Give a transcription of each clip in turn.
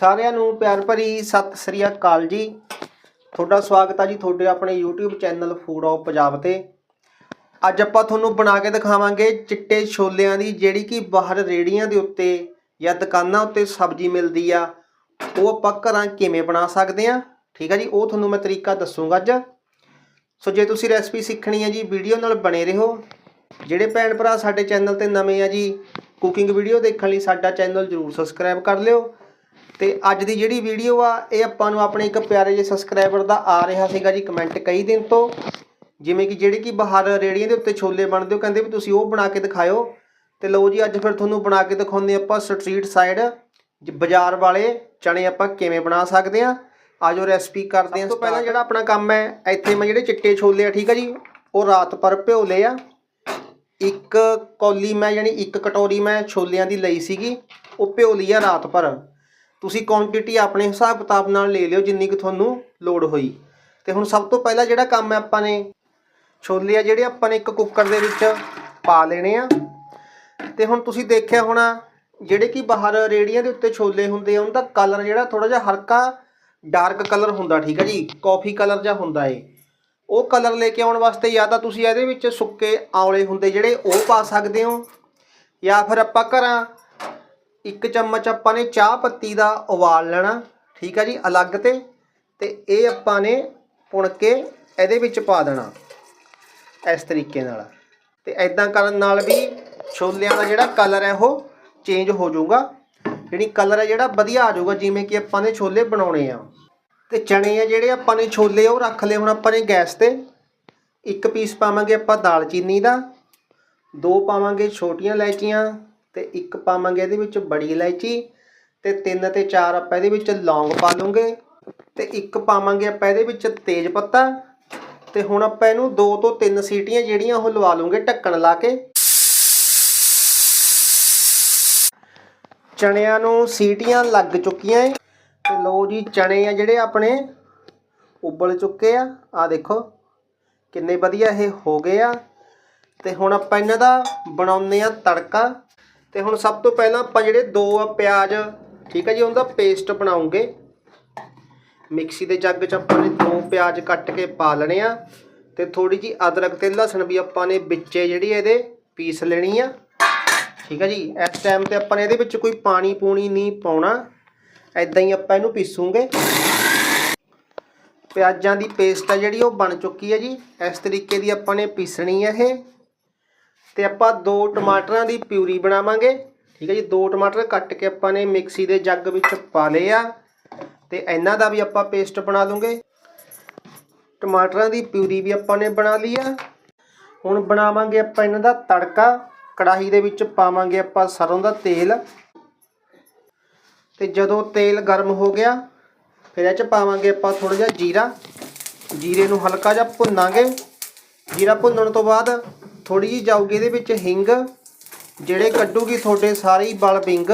ਸਾਰਿਆਂ ਨੂੰ ਪਿਆਰ ਭਰੀ ਸਤਿ ਸ੍ਰੀ ਅਕਾਲ ਜੀ। ਤੁਹਾਡਾ ਸਵਾਗਤ ਹੈ ਜੀ ਤੁਹਾਡੇ ਆਪਣੇ YouTube channel food of Punjab ਤੇ। ਅੱਜ ਆਪਾਂ ਤੁਹਾਨੂੰ ਬਣਾ ਕੇ ਦਿਖਾਵਾਂਗੇ ਚਿੱਟੇ ਛੋਲਿਆਂ ਦੀ ਜਿਹੜੀ ਕਿ ਬਾਹਰ ਰੇੜੀਆਂ ਦੇ ਉੱਤੇ ਜਾਂ ਦੁਕਾਨਾਂ ਉੱਤੇ ਸਬਜ਼ੀ ਮਿਲਦੀ ਆ, ਉਹ ਆਪਾਂ ਘਰਾਂ ਕਿਵੇਂ ਬਣਾ ਸਕਦੇ ਆ। ਠੀਕ ਹੈ ਜੀ, ਉਹ ਤੁਹਾਨੂੰ ਮੈਂ ਤਰੀਕਾ ਦੱਸੂਗਾ ਅੱਜ। ਸੋ ਜੇ ਤੁਸੀਂ ਰੈਸਪੀ ਸਿੱਖਣੀ ਹੈ ਜੀ, ਵੀਡੀਓ ਨਾਲ ਬਣੇ ਰਹੋ। ਜਿਹੜੇ ਭੈਣ ਭਰਾ ਸਾਡੇ ਚੈਨਲ ਤੇ ਨਵੇਂ ਆ ਜੀ ਕੁਕਿੰਗ ਵੀਡੀਓ ਦੇਖਣ ਲਈ ਸਾਡਾ ਚੈਨਲ ਜਰੂਰ ਸਬਸਕ੍ਰਾਈਬ ਕਰ ਲਿਓ। ਤੇ ਅੱਜ ਦੀ ਜਿਹੜੀ ਵੀਡੀਓ ਆ ਇਹ ਆਪਾਂ ਨੂੰ ਆਪਣੇ ਇੱਕ ਪਿਆਰੇ ਜਿਹੇ ਸਬਸਕ੍ਰਾਈਬਰ ਦਾ ਆ ਰਿਹਾ ਸੀਗਾ ਜੀ ਕਮੈਂਟ ਕਈ ਦਿਨ ਤੋਂ। ਜਿਵੇਂ ਕਿ ਜਿਹੜੇ ਕਿ ਬਾਹਰ ਰੇੜੀਆਂ ਦੇ ਉੱਤੇ ਛੋਲੇ ਬਣਦੇ ਉਹ ਕਹਿੰਦੇ ਵੀ ਤੁਸੀਂ ਉਹ ਬਣਾ ਕੇ ਦਿਖਾਇਓ। ਤੇ ਲਓ ਜੀ ਅੱਜ ਫਿਰ ਤੁਹਾਨੂੰ ਬਣਾ ਕੇ ਦਿਖਾਉਂਦੇ ਆਪਾਂ ਸਟਰੀਟ ਸਾਈਡ ਬਾਜ਼ਾਰ ਵਾਲੇ ਚਣੇ ਆਪਾਂ ਕਿਵੇਂ ਬਣਾ ਸਕਦੇ ਆ ਆਜੋ ਰੈਸਪੀ ਕਰਦੇ ਆ ਸਭ ਤੋਂ ਪਹਿਲਾਂ ਜਿਹੜਾ ਆਪਣਾ ਕੰਮ ਹੈ ਇੱਥੇ ਮੈਂ ਜਿਹੜੇ ਚਿੱਟੇ ਛੋਲੇ ਆ ਠੀਕ ਆ ਜੀ ਉਹ ਰਾਤ ਭਰ ਭਿਓ ਲਏ ਆ। ਇੱਕ ਕੌਲੀ ਮੈਂ ਯਾਨੀ ਇੱਕ ਕਟੋਰੀ ਮੈਂ ਛੋਲਿਆਂ ਦੀ ਲਈ ਸੀਗੀ ਉਹ ਭਿਓ ਲਈ ਆ ਰਾਤ ਭਰ ਤੁਸੀਂ ਕੁਆਂਟੀਟੀ ਆਪਣੇ ਹਿਸਾਬ ਕਿਤਾਬ ਨਾਲ ਲੈ ਲਿਓ ਜਿੰਨੀ ਕਿ ਤੁਹਾਨੂੰ ਲੋੜ ਹੋਈ। ਤੇ ਹੁਣ ਸਭ ਤੋਂ ਪਹਿਲਾਂ ਜਿਹੜਾ ਕੰਮ ਹੈ ਆਪਾਂ ਨੇ ਛੋਲੇ ਆ, ਜਿਹੜੇ ਆਪਾਂ ਨੇ ਇੱਕ ਕੁੱਕਰ ਦੇ ਵਿੱਚ ਪਾ ਲੈਣੇ ਆ। ਤੇ ਹੁਣ ਤੁਸੀਂ ਦੇਖਿਆ ਹੋਣਾ, ਜਿਹੜੇ ਕਿ ਬਾਹਰ ਰੇੜੀਆਂ ਦੇ ਉੱਤੇ ਛੋਲੇ ਹੁੰਦੇ ਆ ਉਹਨਾਂ ਦਾ ਕਲਰ ਜਿਹੜਾ ਥੋੜਾ ਜਿਹਾ ਹਲਕਾ ਡਾਰਕ ਕਲਰ ਹੁੰਦਾ, ਠੀਕ ਹੈ ਜੀ? ਕਾਫੀ ਕਲਰ ਜਾਂ ਹੁੰਦਾ ਏ। ਉਹ ਕਲਰ ਲੈ ਕੇ ਆਉਣ ਵਾਸਤੇ ਜਾਂ ਤਾਂ ਤੁਸੀਂ ਇਹਦੇ ਵਿੱਚ ਸੁੱਕੇ ਆਵਲੇ ਹੁੰਦੇ ਜਿਹੜੇ ਉਹ ਪਾ ਸਕਦੇ ਹੋ, ਜਾਂ ਫਿਰ ਆਪਾਂ ਘਰਾਂ ਇੱਕ ਚਮਚ ਆਪਾਂ ਨੇ ਚਾਹ ਪੱਤੀ ਦਾ ਉਬਾਲ ਲੈਣਾ, ਠੀਕ ਆ ਜੀ, ਅਲੱਗ ਤੇ ਤੇ ਇਹ ਆਪਾਂ ਨੇ ਪੁਣ ਕੇ ਇਹਦੇ ਵਿੱਚ ਪਾ ਦੇਣਾ, ਇਸ ਤਰੀਕੇ ਨਾਲ। ਤੇ ਐਦਾਂ ਕਰਨ ਨਾਲ ਵੀ ਛੋਲਿਆਂ ਦਾ ਜਿਹੜਾ ਕਲਰ ਹੈ ਉਹ ਚੇਂਜ ਹੋ ਜਾਊਗਾ। ਜਿਹੜੀ ਕਲਰ ਹੈ ਜਿਹੜਾ ਵਧੀਆ ਆ ਜਾਊਗਾ, ਜਿਵੇਂ ਕਿ ਆਪਾਂ ਨੇ ਛੋਲੇ ਬਣਾਉਣੇ ਆ। ਤੇ ਚਣੇ ਆ ਜਿਹੜੇ ਆਪਾਂ ਨੇ ਛੋਲੇ, ਉਹ ਰੱਖ ਲਏ ਹੁਣ ਆਪਾਂ ਨੇ ਗੈਸ ਤੇ। ਇੱਕ ਪੀਸ ਪਾਵਾਂਗੇ ਆਪਾਂ ਦਾਲਚੀਨੀ ਦਾ, ਦੋ ਪਾਵਾਂਗੇ ਛੋਟੀਆਂ ਇਲਾਇਚੀਆਂ ਤੇ ਇੱਕ ਪਾਵਾਂਗੇ ਇਹਦੇ ਵਿੱਚ ਬੜੀ ਇਲਾਇਚੀ ਤੇ ਤਿੰਨ ਤੇ ਚਾਰ ਆਪਾਂ ਇਹਦੇ ਵਿੱਚ ਲੌਂਗ ਪਾ ਲਵਾਂਗੇ ਤੇ ਇੱਕ ਪਾਵਾਂਗੇ ਆਪਾਂ ਇਹਦੇ ਵਿੱਚ ਤੇਜ ਪੱਤਾ ਤੇ ਹੁਣ ਆਪਾਂ ਇਹਨੂੰ ਦੋ ਤੋਂ ਤਿੰਨ ਸੀਟੀਆਂ ਜਿਹੜੀਆਂ ਉਹ ਲਵਾ ਲਵਾਂਗੇ ਢੱਕਣ ਲਾ ਕੇ। ਚਣਿਆਂ ਨੂੰ ਸੀਟੀਆਂ ਲੱਗ ਚੁੱਕੀਆਂ ਏ ਤੇ ਲਓ ਜੀ ਚਣੇ ਆ ਜਿਹੜੇ ਆਪਣੇ ਉਬਲ ਚੁੱਕੇ ਆ ਆ ਦੇਖੋ ਕਿੰਨੇ ਵਧੀਆ ਇਹ ਹੋ ਗਏ ਆ। ਤੇ ਹੁਣ ਆਪਾਂ ਇਹਨਾਂ ਦਾ ਬਣਾਉਂਦੇ ਆ ਤੜਕਾ। ਤੇ ਹੁਣ ਸਭ ਤੋਂ ਪਹਿਲਾਂ ਆਪਾਂ ਜਿਹੜੇ ਦੋ ਆ ਪਿਆਜ਼, ਠੀਕ ਹੈ ਜੀ, ਉਹਦਾ ਪੇਸਟ ਬਣਾਉਂਗੇ। ਮਿਕਸੀ ਦੇ ਜੱਗ 'ਚ ਆਪਾਂ ਨੇ ਦੋ ਪਿਆਜ਼ ਕੱਟ ਕੇ ਪਾ ਲੈਣੇ ਆ ਤੇ ਥੋੜੀ ਜੀ ਅਦਰਕ ਤੇ ਲਸਣ ਵੀ ਆਪਾਂ ਨੇ ਵਿੱਚੇ ਜਿਹੜੀ ਇਹਦੇ ਪੀਸ ਲੈਣੀ ਆ। ਠੀਕ ਹੈ ਜੀ, ਇਸ ਟਾਈਮ ਤੇ ਆਪਾਂ ਨੇ ਇਹਦੇ ਵਿੱਚ ਕੋਈ ਪਾਣੀ ਪੂਣੀ ਨਹੀਂ ਪਾਉਣਾ। ਐਦਾਂ ਹੀ ਆਪਾਂ ਇਹਨੂੰ ਪੀਸੂਗੇ। ਪਿਆਜ਼ਾਂ ਦੀ ਪੇਸਟ ਆ ਜਿਹੜੀ, ਉਹ ਬਣ ਚੁੱਕੀ ਹੈ ਜੀ। ਇਸ ਤਰੀਕੇ ਦੀ ਆਪਾਂ ਨੇ ਪੀਸਣੀ ਹੈ ਇਹ। ਤੇ ਆਪਾਂ ਦੋ ਟਮਾਟਰਾਂ ਦੀ ਪਿਊਰੀ ਬਣਾਵਾਂਗੇ। ਠੀਕ ਹੈ ਜੀ, ਦੋ ਟਮਾਟਰ ਕੱਟ ਕੇ ਆਪਾਂ ਨੇ ਮਿਕਸੀ ਦੇ ਜੱਗ ਵਿੱਚ ਪਾ ਲਏ ਆ। ਤੇ ਇਹਨਾਂ ਦਾ ਵੀ ਆਪਾਂ ਪੇਸਟ ਬਣਾ ਲਵਾਂਗੇ। ਟਮਾਟਰਾਂ ਦੀ ਪਿਊਰੀ ਵੀ ਆਪਾਂ ਨੇ ਬਣਾ ਲਈ ਆ। ਹੁਣ ਬਣਾਵਾਂਗੇ ਆਪਾਂ ਇਹਨਾਂ ਦਾ ਤੜਕਾ। ਕੜਾਹੀ ਦੇ ਵਿੱਚ ਪਾਵਾਂਗੇ ਆਪਾਂ ਸਰੋਂ ਦਾ ਤੇਲ। ਤੇ ਜਦੋਂ ਤੇਲ ਗਰਮ ਹੋ ਗਿਆ, ਫਿਰ ਇਹ ਚ ਪਾਵਾਂਗੇ ਆਪਾਂ ਥੋੜਾ ਜਿਹਾ ਜੀਰਾ। ਜੀਰੇ ਨੂੰ ਹਲਕਾ ਜਿਹਾ ਭੁੰਨਾਂਗੇ। ਜੀਰਾ ਭੁੰਨਣ ਤੋਂ ਬਾਅਦ ਥੋੜੀ ਜਿਹੀ ਜਾਊਗੀ ਇਹਦੇ ਵਿੱਚ ਹਿੰਗ, ਜਿਹੜੇ ਕੱਢੂਗੀ ਤੁਹਾਡੇ ਸਾਰੇ ਹੀ ਬਲ ਪਿੰਗ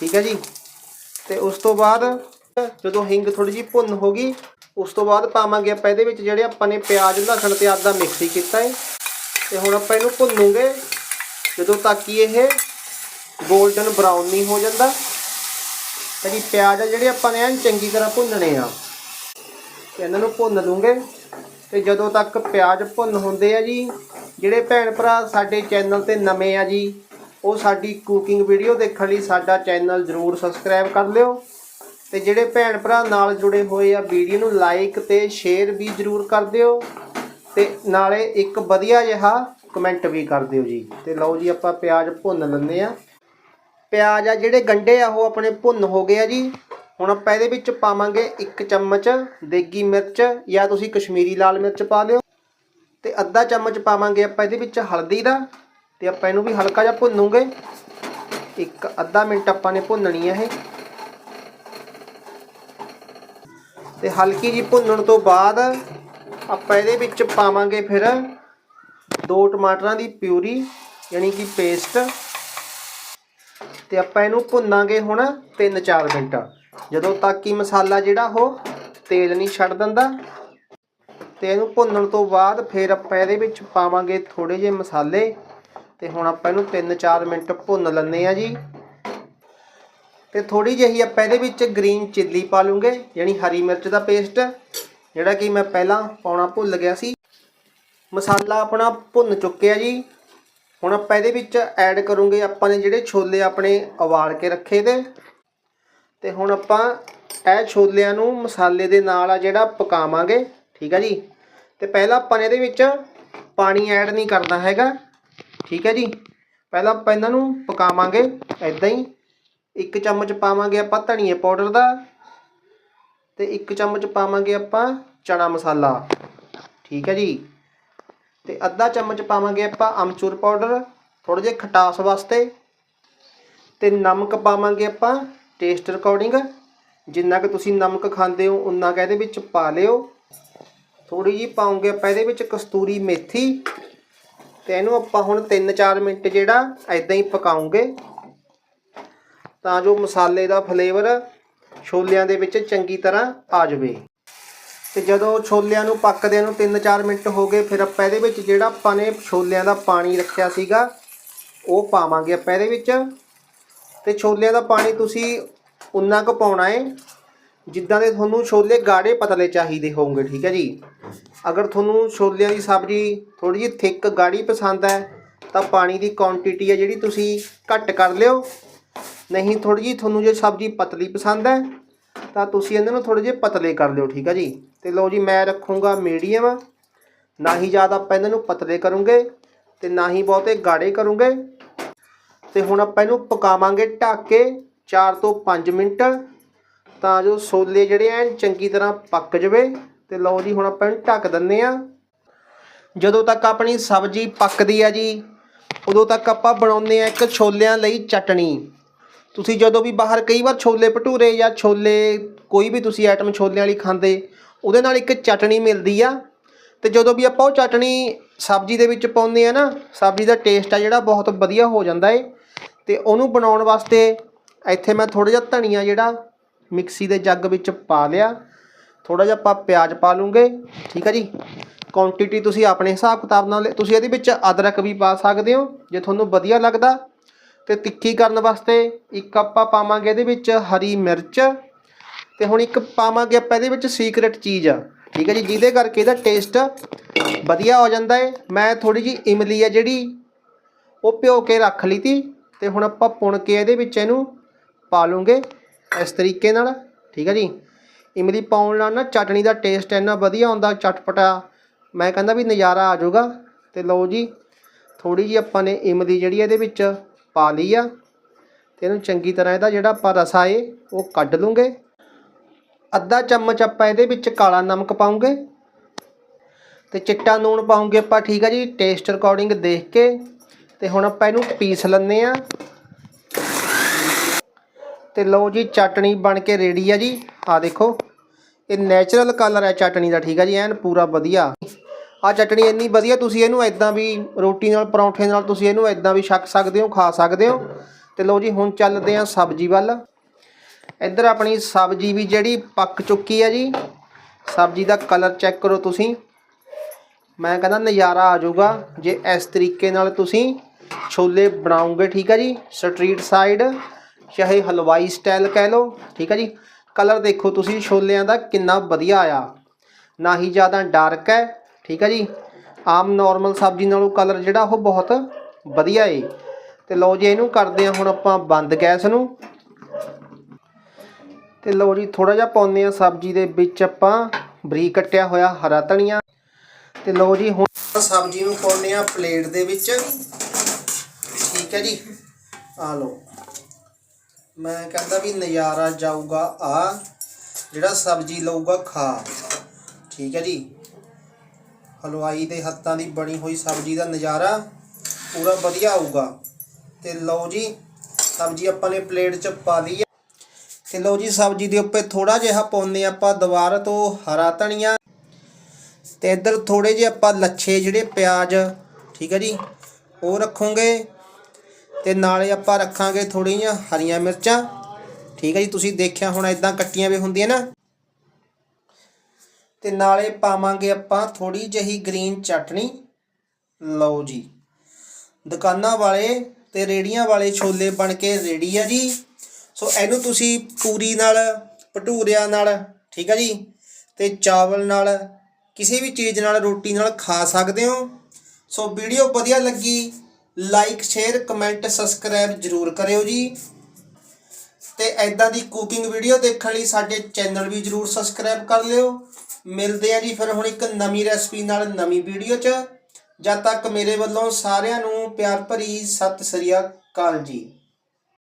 ਠੀਕ ਹੈ ਜੀ? ਤੇ ਉਸ ਤੋਂ ਬਾਅਦ ਜਦੋਂ ਹਿੰਗ ਥੋੜੀ ਜਿਹੀ ਭੁੰਨ ਹੋ ਗਈ, ਉਸ ਤੋਂ ਬਾਅਦ ਪਾਵਾਂਗੇ ਆਪਾਂ ਇਹਦੇ ਵਿੱਚ ਜਿਹੜੇ ਆਪਾਂ ਨੇ ਪਿਆਜ਼, ਲਸਣ ਤੇ ਆਦਾ ਮਿਕਸੀ ਕੀਤਾ ਹੈ। ਤੇ ਹੁਣ ਆਪਾਂ ਇਹਨੂੰ ਭੁੰਨੂਗੇ, ਜਦੋਂ ਤੱਕ ਕਿ ਇਹ 골ਡਨ ਬਰਾਊਨ ਨਹੀਂ ਹੋ ਜਾਂਦਾ। ਤਾਂ ਜੀ ਪਿਆਜ਼ ਆ ਜਿਹੜੇ ਆਪਾਂ ਨੇ ਐਨ ਚੰਗੀ ਤਰ੍ਹਾਂ ਭੁੰਨਣੇ ਆ। ਤੇ ਇਹਨਾਂ ਨੂੰ ਭੁੰਨ ਲੂੰਗੇ। ਤੇ ਜਦੋਂ ਤੱਕ ਪਿਆਜ਼ ਭੁੰਨ ਹੁੰਦੇ ਆ ਜੀ ਜਿਹੜੇ ਭੈਣ ਭਰਾ ਸਾਡੇ ਚੈਨਲ ਤੇ ਨਵੇਂ ਆ ਜੀ, ਉਹ ਸਾਡੀ ਕੁਕਿੰਗ ਵੀਡੀਓ ਦੇਖਣ ਲਈ ਸਾਡਾ ਚੈਨਲ ਜਰੂਰ ਸਬਸਕ੍ਰਾਈਬ ਕਰ ਲਿਓ। ਤੇ ਜਿਹੜੇ ਭੈਣ ਭਰਾ ਨਾਲ ਜੁੜੇ ਹੋਏ ਆ, ਵੀਡੀਓ ਨੂੰ ਲਾਈਕ ਤੇ ਸ਼ੇਅਰ ਵੀ ਜਰੂਰ ਕਰ ਦਿਓ। ਤੇ ਨਾਲੇ ਇੱਕ ਵਧੀਆ ਜਿਹਾ ਕਮੈਂਟ ਵੀ ਕਰ ਦਿਓ ਜੀ। ਤੇ ਲਓ ਜੀ, ਆਪਾਂ ਪਿਆਜ਼ ਭੁੰਨ ਲੈਂਦੇ ਆ। ਪਿਆਜ਼ ਆ ਜਿਹੜੇ ਗੰਡੇ ਆ, ਉਹ ਆਪਣੇ ਭੁੰਨ ਹੋ ਗਏ ਆ ਜੀ। ਹੁਣ ਆਪਾਂ ਇਹਦੇ ਵਿੱਚ ਪਾਵਾਂਗੇ ਇੱਕ ਚਮਚ ਦੇਗੀ ਮਿਰਚ ਜਾਂ ਤੁਸੀਂ ਕਸ਼ਮੀਰੀ ਲਾਲ ਮਿਰਚ ਪਾ ਲਿਓ। ਤੇ ਅੱਧਾ ਚਮਚ ਪਾਵਾਂਗੇ ਆਪਾਂ ਇਹਦੇ ਵਿੱਚ ਹਲਦੀ ਦਾ, ਤੇ ਆਪਾਂ ਇਹਨੂੰ ਵੀ ਹਲਕਾ ਜਿਹਾ ਭੁੰਨੂਗੇ। ਇੱਕ ਅੱਧਾ ਮਿੰਟ ਆਪਾਂ ਨੇ ਭੁੰਨਣੀ ਹੈ ਇਹ। ਤੇ ਹਲਕੀ ਜੀ ਭੁੰਨਣ ਤੋਂ ਬਾਅਦ ਆਪਾਂ ਇਹਦੇ ਵਿੱਚ ਪਾਵਾਂਗੇ ਫਿਰ ਦੋ ਟਮਾਟਰਾਂ ਦੀ ਪਿਊਰੀ, ਯਾਨੀ ਕਿ ਪੇਸਟ। ਤੇ ਆਪਾਂ ਇਹਨੂੰ ਭੁੰਨਾਂਗੇ ਹੁਣ 3-4 ਮਿੰਟ। ਜਦੋਂ ਤੱਕ ਕਿ ਮਸਾਲਾ ਜਿਹੜਾ ਉਹ ਤੇਲ ਨਹੀਂ ਛੱਡ ਦਿੰਦਾ ਤੇ ਇਹਨੂੰ ਭੁੰਨਣ ਤੋਂ ਬਾਅਦ ਫਿਰ ਆਪਾਂ ਇਹਦੇ ਵਿੱਚ ਪਾਵਾਂਗੇ ਥੋੜੇ ਜਿਹੇ ਮਸਾਲੇ। ਤੇ ਹੁਣ ਆਪਾਂ ਇਹਨੂੰ 3-4 ਮਿੰਟ ਭੁੰਨ ਲੈਂਦੇ ਆ ਜੀ। ਤੇ ਥੋੜੀ ਜਿਹੀ ਆਪਾਂ ਇਹਦੇ ਵਿੱਚ ਗ੍ਰੀਨ ਚਿੱਲੀ ਪਾ ਲੂੰਗੇ ਯਾਨੀ ਹਰੀ ਮਿਰਚ ਦਾ ਪੇਸਟ ਜਿਹੜਾ ਕਿ ਮੈਂ ਪਹਿਲਾਂ ਪਾਉਣਾ ਭੁੱਲ ਗਿਆ ਸੀ। ਮਸਾਲਾ ਆਪਣਾ ਭੁੰਨ ਚੁੱਕਿਆ ਜੀ। ਹੁਣ ਆਪਾਂ ਇਹਦੇ ਵਿੱਚ ਐਡ ਕਰੂੰਗੇ ਆਪਾਂ ਨੇ ਜਿਹੜੇ ਛੋਲੇ ਆਪਣੇ ਉਬਾਲ ਕੇ ਰੱਖੇ ਤੇ ਤੇ ਹੁਣ ਆਪਾਂ ਇਹ ਛੋਲਿਆਂ ਨੂੰ ਮਸਾਲੇ ਦੇ ਨਾਲ ਆ ਜਿਹੜਾ ਪਕਾਵਾਂਗੇ। ਠੀਕ ਹੈ ਜੀ? ਤੇ ਪਹਿਲਾਂ ਆਪਾਂ ਨੇ ਇਹਦੇ ਵਿੱਚ ਪਾਣੀ ਐਡ ਨਹੀਂ ਕਰਨਾ ਹੈਗਾ। ਠੀਕ ਹੈ ਜੀ? ਪਹਿਲਾਂ ਆਪਾਂ ਇਹਨਾਂ ਨੂੰ ਪਕਾਵਾਂਗੇ ਐਦਾਂ ਹੀ। ਇੱਕ ਚਮਚ ਪਾਵਾਂਗੇ ਆਪਾਂ ਧਨੀਏ ਪਾਊਡਰ ਦਾ ਤੇ ਇੱਕ ਚਮਚ ਪਾਵਾਂਗੇ ਆਪਾਂ ਚਣਾ ਮਸਾਲਾ। ਠੀਕ ਹੈ ਜੀ? ਤੇ ਅੱਧਾ ਚਮਚ ਪਾਵਾਂਗੇ ਆਪਾਂ ਅਮਚੂਰ ਪਾਊਡਰ ਥੋੜਾ ਜਿਹਾ ਖਟਾਸ ਵਾਸਤੇ। ਤੇ ਨਮਕ ਪਾਵਾਂਗੇ ਆਪਾਂ ਟੇਸਟ ਅਕੋਰਡਿੰਗ ਜਿੰਨਾ ਕਿ ਤੁਸੀਂ ਨਮਕ ਖਾਂਦੇ ਹੋ ਉਨਾ ਕੁ ਇਹਦੇ ਵਿੱਚ ਪਾ ਲਿਓ। ਥੋੜੀ ਜੀ ਪਾਉਂਗੇ ਆਪਾਂ ਇਹਦੇ ਵਿੱਚ ਕਸਤੂਰੀ ਮੇਥੀ ਤੇ ਇਹਨੂੰ ਆਪਾਂ ਹੁਣ 3-4 ਮਿੰਟ ਜਿਹੜਾ ਐਦਾਂ ਹੀ ਪਕਾਉਂਗੇ। ਤਾਂ ਜੋ ਮਸਾਲੇ ਦਾ ਫਲੇਵਰ ਛੋਲਿਆਂ ਦੇ ਵਿੱਚ ਚੰਗੀ ਤਰ੍ਹਾਂ ਆ ਜਾਵੇ। ਤੇ ਜਦੋਂ ਛੋਲਿਆਂ ਨੂੰ ਪੱਕਦਿਆਂ ਨੂੰ 3-4 ਮਿੰਟ ਹੋ ਗਏ, ਫਿਰ ਆਪਾਂ ਇਹਦੇ ਵਿੱਚ ਜਿਹੜਾ ਆਪਾਂ ਨੇ ਛੋਲਿਆਂ ਦਾ ਪਾਣੀ ਰੱਖਿਆ ਸੀਗਾ, ਉਹ ਪਾਵਾਂਗੇ ਆਪਾਂ ਇਹਦੇ ਵਿੱਚ। ਤੇ ਛੋਲਿਆਂ ਦਾ ਪਾਣੀ ਤੁਸੀਂ ਉਨਾ ਕੁ ਪਾਉਣਾ ਹੈ ਜਿੱਦਾਂ ਦੇ ਤੁਹਾਨੂੰ ਛੋਲੇ ਗਾੜੇ ਪਤਲੇ ਚਾਹੀਦੇ ਹੋਣਗੇ, ਠੀਕ ਹੈ ਜੀ। ਅਗਰ ਤੁਹਾਨੂੰ ਛੋਲਿਆਂ ਦੀ ਸਬਜ਼ੀ ਥੋੜੀ ਜਿਹੀ ਥਿੱਕ ਗਾੜੀ ਪਸੰਦ ਹੈ, ਤਾਂ ਪਾਣੀ ਦੀ ਕੁਆਂਟੀਟੀ ਹੈ ਜਿਹੜੀ ਤੁਸੀਂ ਘੱਟ ਕਰ ਲਿਓ। ਨਹੀਂ ਥੋੜੀ ਜਿਹੀ ਤੁਹਾਨੂੰ ਜੇ ਸਬਜ਼ੀ ਪਤਲੀ ਪਸੰਦ ਹੈ, ਤਾਂ ਤੁਸੀਂ ਇਹਨਾਂ ਨੂੰ ਥੋੜੇ ਜਿਹੇ ਪਤਲੇ ਕਰ ਲਿਓ, ਠੀਕ ਹੈ ਜੀ। ਤੇ ਲਓ ਜੀ, ਮੈਂ ਰੱਖੂੰਗਾ ਮੀਡੀਅਮ ਨਾ ਹੀ ਜ਼ਿਆਦਾ ਆਪਾਂ ਇਹਨਾਂ ਨੂੰ ਪਤਲੇ ਕਰੂੰਗੇ ਤੇ ਨਾ ਹੀ ਬਹੁਤੇ ਗਾੜੇ ਕਰੂੰਗੇ। ਤੇ ਹੁਣ ਆਪਾਂ ਇਹਨੂੰ ਪਕਾਵਾਂਗੇ ਢੱਕ ਕੇ 4 ਤੋਂ 5 ਮਿੰਟ। ਤਾਂ ਜੋ ਛੋਲੇ ਜਿਹੜੇ ਐਨ ਚੰਗੀ ਤਰ੍ਹਾਂ ਪੱਕ ਜਵੇ ਤੇ ਲਓ ਜੀ, ਹੁਣ ਆਪਾਂ ਇਹਨੂੰ ਢੱਕ ਦਿੰਨੇ ਆ ਜਦੋਂ ਤੱਕ ਆਪਣੀ ਸਬਜ਼ੀ ਪੱਕਦੀ ਆ ਜੀ, ਉਦੋਂ ਤੱਕ ਆਪਾਂ ਬਣਾਉਂਦੇ ਆ ਇੱਕ ਛੋਲਿਆਂ ਲਈ ਚਟਣੀ। ਤੁਸੀਂ ਜਦੋਂ ਵੀ ਬਾਹਰ ਕਈ ਵਾਰ ਛੋਲੇ ਭਟੂਰੇ ਜਾਂ ਛੋਲੇ ਕੋਈ ਵੀ ਤੁਸੀਂ ਆਈਟਮ ਛੋਲਿਆਂ ਵਾਲੀ ਖਾਂਦੇ, ਉਹਦੇ ਨਾਲ ਇੱਕ ਚਟਣੀ ਮਿਲਦੀ ਆ। ਤੇ ਜਦੋਂ ਵੀ ਆਪਾਂ ਉਹ ਚਟਣੀ ਸਬਜ਼ੀ ਦੇ ਵਿੱਚ ਪਾਉਂਦੇ ਆ ਨਾ, ਸਬਜ਼ੀ ਦਾ ਟੇਸਟ ਆ ਜਿਹੜਾ ਬਹੁਤ ਵਧੀਆ ਹੋ ਜਾਂਦਾ ਏ। ਤੇ ਉਹਨੂੰ ਬਣਾਉਣ ਵਾਸਤੇ ਇੱਥੇ ਮੈਂ ਥੋੜਾ ਜਿਹਾ ਧਨੀਆ ਜਿਹੜਾ ਮਿਕਸੀ ਦੇ ਜੱਗ ਵਿੱਚ ਪਾ ਲਿਆ। ਥੋੜਾ ਜਿਹਾ ਆਪਾਂ ਪਿਆਜ਼ ਪਾ ਲੂੰਗੇ। ਠੀਕ ਹੈ ਜੀ? ਕੁਆਂਟੀਟੀ ਤੁਸੀਂ ਆਪਣੇ ਹਿਸਾਬ ਕਿਤਾਬ ਨਾਲ, ਤੁਸੀਂ ਇਹਦੇ ਵਿੱਚ ਅਦਰਕ ਵੀ ਪਾ ਸਕਦੇ ਹੋ, ਜੇ ਤੁਹਾਨੂੰ ਵਧੀਆ ਲੱਗਦਾ। ਤੇ ਤਿੱਖੀ ਕਰਨ ਵਾਸਤੇ ਇੱਕ ਆਪਾਂ ਪਾਵਾਂਗੇ ਇਹਦੇ ਵਿੱਚ ਹਰੀ ਮਿਰਚ। ਤੇ ਹੁਣ ਇੱਕ ਪਾਵਾਂਗੇ ਆਪਾਂ ਇਹਦੇ ਵਿੱਚ ਸੀਕ੍ਰੇਟ ਚੀਜ਼। ਠੀਕ ਹੈ ਜੀ? ਜਿਹਦੇ ਕਰਕੇ ਇਹਦਾ ਟੇਸਟ ਵਧੀਆ ਹੋ ਜਾਂਦਾ ਹੈ ਮੈਂ ਥੋੜੀ ਜੀ ਇਮਲੀ ਹੈ ਜਿਹੜੀ, ਉਹ ਭਿਓ ਕੇ ਰੱਖ ਲਈ ਤੀ। ਤੇ ਹੁਣ ਆਪਾਂ ਪੁਣ ਕੇ ਇਹਦੇ ਵਿੱਚ ਇਹਨੂੰ ਪਾ ਲੂੰਗੇ। ਇਸ ਤਰੀਕੇ ਨਾਲ, ਠੀਕ ਹੈ ਜੀ? ਇਮਲੀ ਪਾਉਣ ਨਾਲ ਨਾ ਚਟਣੀ ਦਾ ਟੇਸਟ ਇੰਨਾ ਵਧੀਆ ਹੁੰਦਾ, ਚਟਪਟਾ। ਮੈਂ ਕਹਿੰਦਾ ਵੀ ਨਜ਼ਾਰਾ ਆ ਜਾਊਗਾ। ਤੇ ਲਓ ਜੀ ਥੋੜੀ ਜੀ ਆਪਾਂ ਨੇ ਇਮਲੀ ਜਿਹੜੀ ਇਹਦੇ ਵਿੱਚ ਪਾ ਲਈ ਆ। ਤੇ ਇਹਨੂੰ ਚੰਗੀ ਤਰ੍ਹਾਂ ਇਹਦਾ ਜਿਹੜਾ ਆਪਾਂ ਰਸਾ ਏ, ਉਹ ਕੱਢ ਲੂੰਗੇ। ਅੱਧਾ ਚਮਚ ਆਪਾਂ ਇਹਦੇ ਵਿੱਚ ਕਾਲਾ ਨਮਕ ਪਾਉਂਗੇ। ਤੇ ਚਿੱਟਾ ਲੂਣ ਪਾਉਂਗੇ ਆਪਾਂ, ਠੀਕ ਆ ਜੀ? ਟੇਸਟ ਅਕੋਰਡਿੰਗ ਦੇਖ ਕੇ। ਤੇ ਹੁਣ ਆਪਾਂ ਇਹਨੂੰ ਪੀਸ ਲੈਂਦੇ ਆ। ਤੇ ਲਓ ਜੀ ਚਟਣੀ ਬਣ ਕੇ ਰੈਡੀ ਆ ਜੀ। ਆ ਦੇਖੋ, ਇਹ ਨੈਚੁਰਲ ਕਲਰ ਹੈ ਚਟਣੀ ਦਾ, ਠੀਕ ਆ ਜੀ, ਐਨ ਪੂਰਾ ਵਧੀਆ। ਆ ਚਟਣੀ ਇੰਨੀ ਵਧੀਆ, ਤੁਸੀਂ ਇਹਨੂੰ ਐਦਾਂ ਵੀ ਰੋਟੀ ਨਾਲ, ਪਰੌਂਠੇ ਨਾਲ ਤੁਸੀਂ ਇਹਨੂੰ ਐਦਾਂ ਵੀ ਛਕ ਸਕਦੇ ਹੋ, ਖਾ ਸਕਦੇ ਹੋ। ਤੇ ਲਓ ਜੀ, ਹੁਣ ਚੱਲਦੇ ਆ ਸਬਜ਼ੀ ਵੱਲ। ਇੱਧਰ ਆਪਣੀ ਸਬਜ਼ੀ ਵੀ ਜਿਹੜੀ ਪੱਕ ਚੁੱਕੀ ਹੈ ਜੀ। ਸਬਜ਼ੀ ਦਾ ਕਲਰ ਚੈੱਕ ਕਰੋ ਤੁਸੀਂ। ਮੈਂ ਕਹਿੰਦਾ ਨਜ਼ਾਰਾ ਆ ਜਾਊਗਾ, ਜੇ ਇਸ ਤਰੀਕੇ ਨਾਲ ਤੁਸੀਂ ਛੋਲੇ ਬਣਾਉਂਗੇ ਠੀਕ ਹੈ ਜੀ ਸਟਰੀਟ ਸਾਈਡ ਚਾਹੇ ਹਲਵਾਈ ਸਟਾਈਲ ਕਹਿ ਲਓ, ਠੀਕ ਹੈ ਜੀ? ਕਲਰ ਦੇਖੋ ਤੁਸੀਂ, ਛੋਲਿਆਂ ਦਾ ਕਿੰਨਾ ਵਧੀਆ ਆਇਆ ਨਾ ਹੀ ਜ਼ਿਆਦਾ ਡਾਰਕ ਹੈ, ਠੀਕ ਹੈ ਜੀ? ਆਮ ਨਾਰਮਲ ਸਬਜ਼ੀ ਨਾਲੋਂ ਕਲਰ ਜਿਹੜਾ ਉਹ ਬਹੁਤ ਵਧੀਆ ਏ। ਤੇ ਲਓ ਜੀ, ਇਹਨੂੰ ਕਰਦੇ ਆ ਹੁਣ ਆਪਾਂ ਬੰਦ ਗੈਸ ਨੂੰ। ਤੇ ਲਓ ਜੀ ਥੋੜਾ ਜਿਹਾ ਪਾਉਂਦੇ ਆ ਸਬਜ਼ੀ ਦੇ ਵਿੱਚ ਆਪਾਂ, ਬਰੀਕ ਕੱਟਿਆ ਹੋਇਆ ਹਰਾ ਧਨੀਆ। ਤੇ ਲਓ ਜੀ, ਹੁਣ ਸਬਜ਼ੀ ਨੂੰ ਪਾਉਂਦੇ ਆ ਪਲੇਟ ਦੇ ਵਿੱਚ। ਠੀਕ ਹੈ ਜੀ? ਆ ਲਓ। ਮੈਂ ਕਹਿੰਦਾ ਵੀ ਨਜ਼ਾਰਾ ਜਾਊਗਾ, ਆ ਜਿਹੜਾ ਸਬਜ਼ੀ ਲਊਗਾ ਖਾ। ਠੀਕ ਹੈ ਜੀ? ਹਲਵਾਈ ਦੇ ਹੱਥਾਂ ਦੀ ਬਣੀ ਹੋਈ ਸਬਜ਼ੀ ਦਾ ਨਜ਼ਾਰਾ ਪੂਰਾ ਵਧੀਆ ਆਊਗਾ। ਤੇ ਲਓ ਜੀ, ਸਬਜ਼ੀ ਆਪਾਂ ਨੇ ਪਲੇਟ 'ਚ ਪਾ ਲਈ ਹੈ ਤੇ ਲਓ ਜੀ, ਸਬਜ਼ੀ ਦੇ ਉੱਪਰ ਥੋੜਾ ਜਿਹਾ ਪਾਉਂਦੇ ਆਪਾਂ ਦੁਬਾਰਾ ਤੋਂ ਹਰਾ ਧਨੀਆ। ਤੇ ਇੱਧਰ ਥੋੜੇ ਜਿਹੇ ਆਪਾਂ ਲੱਛੇ ਜਿਹੜੇ ਪਿਆਜ਼, ਠੀਕ ਹੈ ਜੀ, ਉਹ ਰੱਖੋਗੇ। ਤੇ ਨਾਲੇ ਆਪਾਂ ਰੱਖਾਂਗੇ ਥੋੜ੍ਹੀਆਂ ਹਰੀਆਂ ਮਿਰਚਾਂ। ਠੀਕ ਹੈ ਜੀ, ਤੁਸੀਂ ਦੇਖਿਆ ਹੁਣ ਇਦਾਂ ਕੱਟੀਆਂ ਵੀ ਹੁੰਦੀਆਂ ਨਾ। ਤੇ ਨਾਲੇ ਪਾਵਾਂਗੇ ਆਪਾਂ ਥੋੜੀ ਜਿਹੀ ਗ੍ਰੀਨ ਚਟਣੀ ਲਓ ਜੀ, ਦੁਕਾਨਾਂ ਵਾਲੇ ਤੇ ਰੇੜੀਆਂ ਵਾਲੇ ਛੋਲੇ ਬਣ ਕੇ ਰੈਡੀ ਆ ਜੀ। ਸੋ ਇਹਨੂੰ ਤੁਸੀਂ ਪੂਰੀ ਨਾਲ, ਭਟੂਰਿਆਂ ਨਾਲ, ਠੀਕ ਹੈ ਜੀ, ਤੇ ਚਾਵਲ ਨਾਲ, ਕਿਸੇ ਵੀ ਚੀਜ਼ ਨਾਲ, ਰੋਟੀ ਨਾਲ ਖਾ ਸਕਦੇ ਹੋ। ਸੋ ਵੀਡੀਓ ਵਧੀਆ ਲੱਗੀ ਲਾਈਕ ਸ਼ੇਅਰ ਕਮੈਂਟ ਸਬਸਕ੍ਰਾਈਬ ਜਰੂਰ ਕਰਿਓ ਜੀ। ਤੇ ਐਦਾਂ ਦੀ ਕੁਕਿੰਗ ਵੀਡੀਓ ਦੇਖਣ ਲਈ ਸਾਡੇ ਚੈਨਲ ਵੀ ਜਰੂਰ ਸਬਸਕ੍ਰਾਈਬ ਕਰ ਲਿਓ। ਮਿਲਦੇ ਆ ਜੀ ਫਿਰ ਹੁਣ ਇੱਕ ਨਵੀਂ ਰੈਸਪੀ ਨਾਲ ਨਵੀਂ ਵੀਡੀਓ 'ਚ। ਜਦ ਤੱਕ ਮੇਰੇ ਵੱਲੋਂ ਸਾਰਿਆਂ ਨੂੰ ਪਿਆਰ ਭਰੀ ਸਤਿ ਸ੍ਰੀ ਅਕਾਲ ਜੀ।